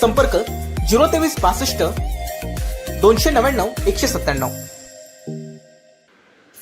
संपर्क झिरो तेवीस बासष्ट दोनशे नव्याण्णव एकशे सत्त्याण्णव.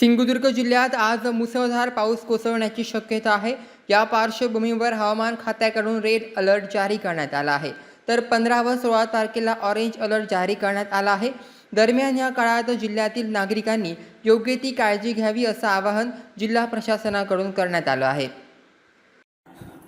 सिंधुदुर्ग जिल्ह्यात आज मुसळधार पाऊस कोसळण्याची शक्यता आहे. या पार्श्वभूमीवर हवामान खात्याकडून रेड अलर्ट जारी करण्यात आला आहे. तर पंधरा व सोळा तारखेला ऑरेंज अलर्ट जारी करण्यात आला आहे. दरम्यान या काळात जिल्ह्यातील नागरिकांनी योग्य ती काळजी घ्यावी असं आवाहन जिल्हा प्रशासनाकडून करण्यात आलं आहे.